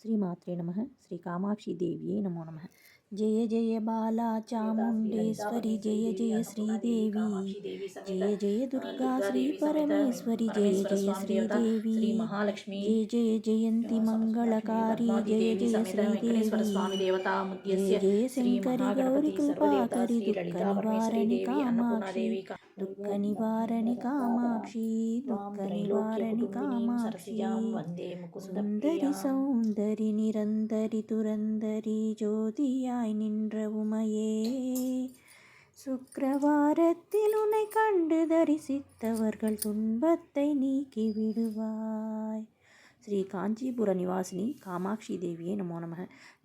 శ్రీమాత్రే నమ శ్రీ కామాక్షిదేవ్యే నమో నమ జయ జయ బాలా చాముండేశ్వరి జయ జయ శ్రీదేవి జయ జయ దుర్గా శ్రీ పరమేశ్వరి జయ జయ శ్రీదేవి మహాలక్ష్మి జయ జయ జయంతి మంగళకారి జయ జయ వెంకటేశ్వర శ్రీదేవి స్వామి దేవతా జయ ముద్యస్య జయ శ్రీ శంకరి గౌరి మహాగణపతి సర్వదేవతా కృపాకరి శ్రీ దుఃఖ లలితా పరమేశ్వరి నివారణి దేవి కామాక్షి துக்க நிவாரணி காமாட்சி துக்க நிவாரணி காமாட்சி சுந்தரி சௌந்தரி நிரந்தரி துரந்தரி ஜோதியாய் நின்ற உமையே சுக்கரவாரத்தில் உன்னை கண்டு தரிசித்தவர்கள் துன்பத்தை நீக்கி விடுவாய் శ్రీ కాంచీపుర నివాసిని కామాక్షిదేవియే నమో నమ.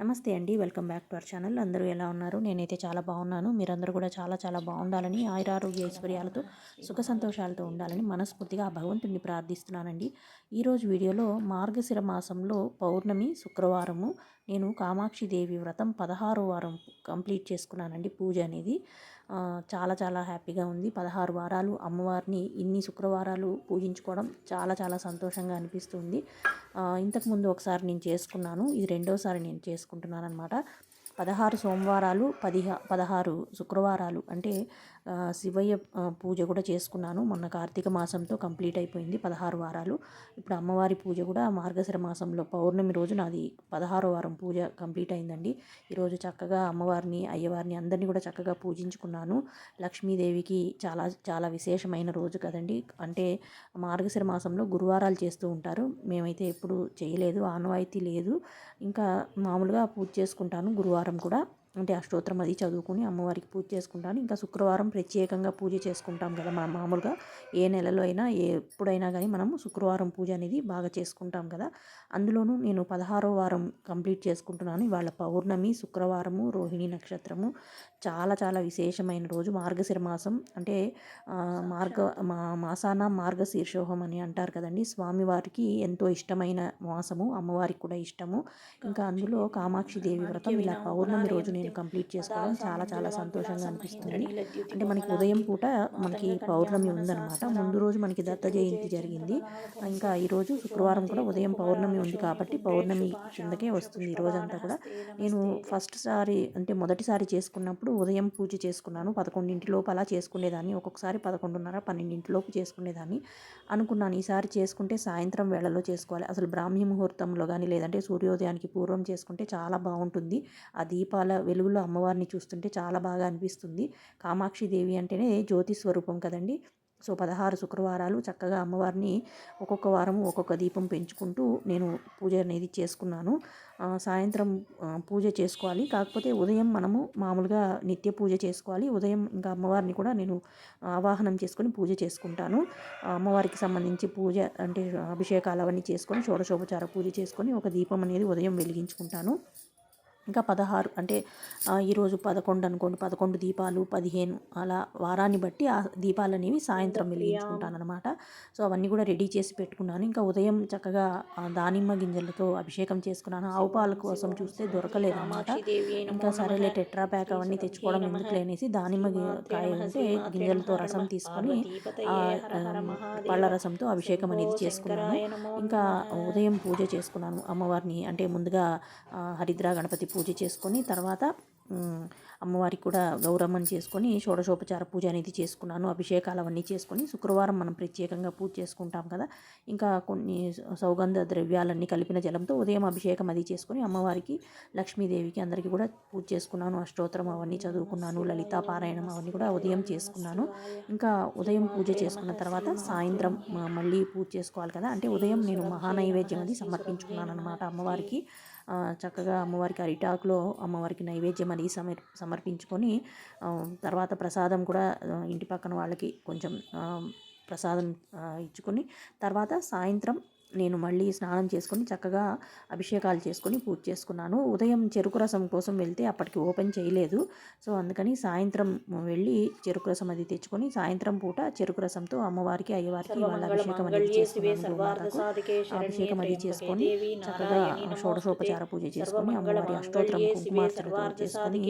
నమస్తే అండి welcome back to our channel. అందరూ ఎలా ఉన్నారు? నేనైతే చాలా బాగున్నాను. మీరందరూ కూడా చాలా చాలా బాగుండాలని ఆయురారోగ్య ఐశ్వర్యాలతో సుఖ సంతోషాలతో ఉండాలని మనస్ఫూర్తిగా ఆ భగవంతుడిని ప్రార్థిస్తున్నానండి. ఈరోజు వీడియోలో మార్గశిర మాసంలో పౌర్ణమి శుక్రవారము నేను కామాక్షిదేవి వ్రతం పదహారో వారం కంప్లీట్ చేసుకున్నానండి పూజ అనేది. చాలా చాలా హ్యాపీగా ఉంది. పదహారు వారాలు అమ్మవారిని ఇన్ని శుక్రవారాలు పూజించుకోవడం చాలా చాలా సంతోషంగా అనిపిస్తుంది. ఇంతకుముందు ఒకసారి నేను చేసుకున్నాను. ఇది రెండోసారి నేను చేసుకుంటున్నాను అనమాట పదహారు సోమవారాలు పదిహా పదహారు శుక్రవారాలు అంటే శివయ్య పూజ కూడా చేసుకున్నాను. మొన్న కార్తీక మాసంతో కంప్లీట్ అయిపోయింది పదహారు వారాలు. ఇప్పుడు అమ్మవారి పూజ కూడా మార్గశిర మాసంలో పౌర్ణమి రోజు నాది పదహారో వారం పూజ కంప్లీట్ అయిందండి. ఈరోజు చక్కగా అమ్మవారిని అయ్యవారిని అందరినీ కూడా చక్కగా పూజించుకున్నాను. లక్ష్మీదేవికి చాలా చాలా విశేషమైన రోజు కదండి. అంటే మార్గశిర మాసంలో గురువారాలు చేస్తూ ఉంటారు. మేమైతే ఎప్పుడు చేయలేదు ఆనవాయితీ లేదు. ఇంకా మామూలుగా పూజ చేసుకుంటాను గురువారం కూడా. అంటే అష్టోత్తరం అది చదువుకుని అమ్మవారికి పూజ చేసుకుంటాను. ఇంకా శుక్రవారం ప్రత్యేకంగా పూజ చేసుకుంటాం కదా మనం మామూలుగా. ఏ నెలలో అయినా ఎప్పుడైనా కానీ మనము శుక్రవారం పూజ అనేది బాగా చేసుకుంటాం కదా. అందులోనూ నేను పదహారో వారం కంప్లీట్ చేసుకుంటున్నాను. ఇవాళ పౌర్ణమి శుక్రవారము రోహిణి నక్షత్రము. చాలా చాలా విశేషమైన రోజు. మార్గశిర మాసం అంటే మార్గ మా మాసాన మార్గశీర్షోహం అని అంటారు కదండి. స్వామివారికి ఎంతో ఇష్టమైన మాసము. అమ్మవారికి కూడా ఇష్టము. ఇంకా అందులో కామాక్షి దేవి వ్రతం. ఇలా పౌర్ణమి రోజు నేను కంప్లీట్ చేసుకోవడం చాలా చాలా సంతోషంగా అనిపిస్తుంది. అంటే మనకి ఉదయం పూట మనకి పౌర్ణమి ఉందన్నమాట. ముందు రోజు మనకి దత్త జయంతి జరిగింది. ఇంకా ఈరోజు శుక్రవారం కూడా ఉదయం పౌర్ణమి ఉంది కాబట్టి పౌర్ణమి కిందకే వస్తుంది ఈ రోజంతా కూడా. నేను ఫస్ట్ సారి అంటే మొదటిసారి చేసుకున్నప్పుడు ఉదయం పూజ చేసుకున్నాను. పదకొండింటి లోపు అలా చేసుకునేదాన్ని. ఒక్కొక్కసారి పదకొండున్నర పన్నెండింటి లోపు చేసుకునేదాన్ని అనుకున్నాను. ఈసారి చేసుకుంటే సాయంత్రం వేళలో చేసుకోవాలి. అసలు బ్రాహ్మీ ముహూర్తంలో కానీ లేదంటే సూర్యోదయానికి పూర్వం చేసుకుంటే చాలా బాగుంటుంది. ఆ దీపాల వెలుగులో అమ్మవారిని చూస్తుంటే చాలా బాగా అనిపిస్తుంది. కామాక్షి దేవి అంటేనే జ్యోతి స్వరూపం కదండి. సో పదహారు శుక్రవారాలు చక్కగా అమ్మవారిని ఒక్కొక్క వారం ఒక్కొక్క దీపం పెంచుకుంటూ నేను పూజ అనేది చేసుకున్నాను. సాయంత్రం పూజ చేసుకోవాలి. కాకపోతే ఉదయం మనము మామూలుగా నిత్య పూజ చేసుకోవాలి. ఉదయం ఇంకా అమ్మవారిని కూడా నేను ఆవాహనం చేసుకొని పూజ చేసుకుంటాను. అమ్మవారికి సంబంధించి పూజ అంటే అభిషేకాలు అవన్నీ చేసుకొని షోడశోపచార పూజ చేసుకొని ఒక దీపం అనేది ఉదయం వెలిగించుకుంటాను. ఇంకా పదహారు అంటే ఈరోజు పదకొండు అనుకోండి పదకొండు దీపాలు పదిహేను అలా వారాన్ని బట్టి ఆ దీపాలు అనేవి సాయంత్రం వెలిగించుకుంటాను అనమాట సో అవన్నీ కూడా రెడీ చేసి పెట్టుకున్నాను. ఇంకా ఉదయం చక్కగా దానిమ్మ గింజలతో అభిషేకం చేసుకున్నాను. ఆవు పాల కోసం చూస్తే దొరకలేదు అనమాట ఇంకా సరేలే టెట్రా ప్యాక్ అవన్నీ తెచ్చుకోవడం ఎందుకు అనేసి దానిమ్మ కాయ ఉంటే గింజలతో రసం తీసుకొని పళ్ళ రసంతో అభిషేకం అనేది చేసుకున్నాను. ఇంకా ఉదయం పూజ చేసుకున్నాను. అమ్మవారిని అంటే ముందుగా హరిద్రా గణపతి పూజ చేసుకొని తర్వాత అమ్మవారికి కూడా గౌరమ్మని చేసుకొని షోడశోపచార పూజ అనేది చేసుకున్నాను. అభిషేకాలు అవన్నీ చేసుకొని శుక్రవారం మనం ప్రత్యేకంగా పూజ చేసుకుంటాం కదా. ఇంకా కొన్ని సౌగంధ ద్రవ్యాలన్నీ కలిపిన జలంతో ఉదయం అభిషేకం అది చేసుకొని అమ్మవారికి లక్ష్మీదేవికి అందరికీ కూడా పూజ చేసుకున్నాను. అష్టోత్తరం అవన్నీ చదువుకున్నాను. లలితా పారాయణం అవన్నీ కూడా ఉదయం చేసుకున్నాను. ఇంకా ఉదయం పూజ చేసుకున్న తర్వాత సాయంత్రం మళ్ళీ పూజ చేసుకోవాలి కదా. అంటే ఉదయం నేను మహానైవేద్యం అది సమర్పించుకున్నాను అనమాట అమ్మవారికి. చక్కగా అమ్మవారికి అరిటాకులో అమ్మవారికి నైవేద్యం అది సమర్ సమర్పించుకొని తర్వాత ప్రసాదం కూడా ఇంటి పక్కన వాళ్ళకి కొంచెం ప్రసాదం ఇచ్చుకొని తర్వాత సాయంత్రం నేను మళ్ళీ స్నానం చేసుకొని చక్కగా అభిషేకాలు చేసుకొని పూజ చేసుకున్నాను. ఉదయం చెరుకు రసం కోసం వెళ్తే అప్పటికి ఓపెన్ చేయలేదు. సో అందుకని సాయంత్రం వెళ్ళి చెరుకు రసం అది తెచ్చుకొని సాయంత్రం పూట చెరుకు రసంతో అమ్మవారికి అయ్యవారికి వాళ్ళ అభిషేకం అనేది చేసుకున్నాను. అభిషేకం అది చేసుకొని చక్కగా షోడశోపచార పూజ చేసుకొని అమ్మవారి అష్టోత్తరం కుంకుమార్చన చేసుకొని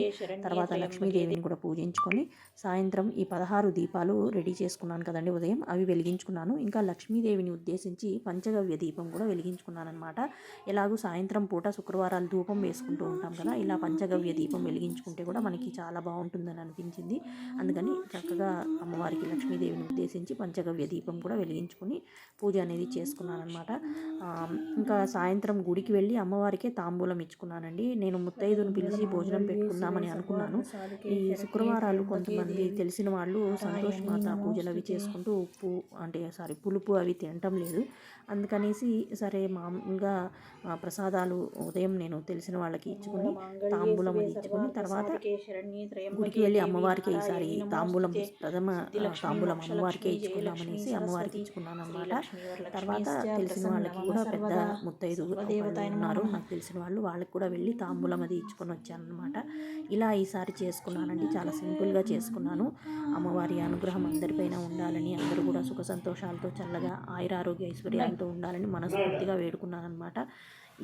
తర్వాత లక్ష్మీదేవిని కూడా పూజించుకొని సాయంత్రం ఈ పదహారు దీపాలు రెడీ చేసుకున్నాను కదండి ఉదయం. అవి వెలిగించుకున్నాను. ఇంకా లక్ష్మీదేవిని ఉద్దేశించి పంచగవ్య దివ్య దీపం కూడా వెలిగించుకున్నాను అనమాట ఎలాగూ సాయంత్రం పూట శుక్రవారాలు ధూపం వేసుకుంటూ ఉంటాం కదా ఇలా పంచగవ్య దీపం వెలిగించుకుంటే కూడా మనకి చాలా బాగుంటుందని అనిపించింది. అందుకని చక్కగా అమ్మవారికి లక్ష్మీదేవిని ఉద్దేశించి పంచగవ్య దీపం కూడా వెలిగించుకుని పూజ అనేది చేసుకున్నానమాట ఇంకా సాయంత్రం గుడికి వెళ్ళి అమ్మవారికే తాంబూలం ఇచ్చుకున్నానండి. నేను ముత్తైదును పిలిచి భోజనం పెట్టుకుందామని అనుకున్నాను. ఈ శుక్రవారాలు కొంతమంది తెలిసిన వాళ్ళు సంతోష్ మాత పూజలు అవి చేసుకుంటూ ఉప్పు అంటే సారీ పులుపు అవి తినటం లేదు. అందుకని అందుకనేసి సరే మామూలుగా ప్రసాదాలు ఉదయం నేను తెలిసిన వాళ్ళకి ఇచ్చుకుని తాంబూలం అది ఇచ్చుకుని తర్వాత గుడికి వెళ్ళి అమ్మవారికి ఈసారి తాంబూలం ప్రథమ తాంబూలం అమ్మవారికే ఇచ్చుకుందామనేసి అమ్మవారికి ఇచ్చుకున్నాను అనమాట తర్వాత తెలిసిన వాళ్ళకి కూడా పెద్ద ముత్తైదు ఉన్నారు. నాకు తెలిసిన వాళ్ళు వాళ్ళకి కూడా వెళ్ళి తాంబూలం అది ఇచ్చుకొని వచ్చాను అనమాట ఇలా ఈసారి చేసుకున్నానండి. చాలా సింపుల్గా చేసుకున్నాను. అమ్మవారి అనుగ్రహం అందరిపైన ఉండాలని అందరూ కూడా సుఖ సంతోషాలతో చల్లగా ఆయురారోగ్య ఐశ్వర్యాలతో ఉండాలని మనస్ఫూర్తిగా వేడుకున్నాను అనమాట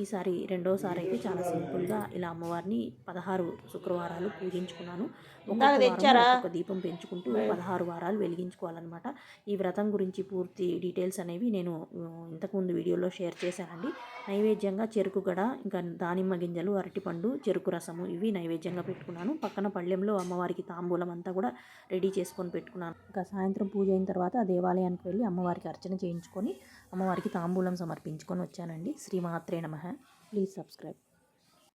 ఈసారి రెండోసారి అయితే చాలా సింపుల్గా ఇలా అమ్మవారిని పదహారు శుక్రవారాలు పూజించుకున్నాను. ఒక్కొక్క దీపం పెంచుకుంటూ పదహారు వారాలు వెలిగించుకోవాలన్నమాట. ఈ వ్రతం గురించి పూర్తి డీటెయిల్స్ అనేవి నేను ఇంతకుముందు వీడియోలో షేర్ చేశానండి. నైవేద్యంగా చెరుకు గడ ఇంకా దానిమ్మ గింజలు అరటిపండు చెరుకు రసము ఇవి నైవేద్యంగా పెట్టుకున్నాను. పక్కన పళ్ళెంలో అమ్మవారికి తాంబూలం అంతా కూడా రెడీ చేసుకొని పెట్టుకున్నాను. ఇంకా సాయంత్రం పూజ అయిన తర్వాత దేవాలయానికి వెళ్ళి అమ్మవారికి అర్చన చేయించుకొని అమ్మవారికి తాంబూలం సమర్పించుకొని వచ్చానండి. శ్రీమాత్రే నమ. Please subscribe.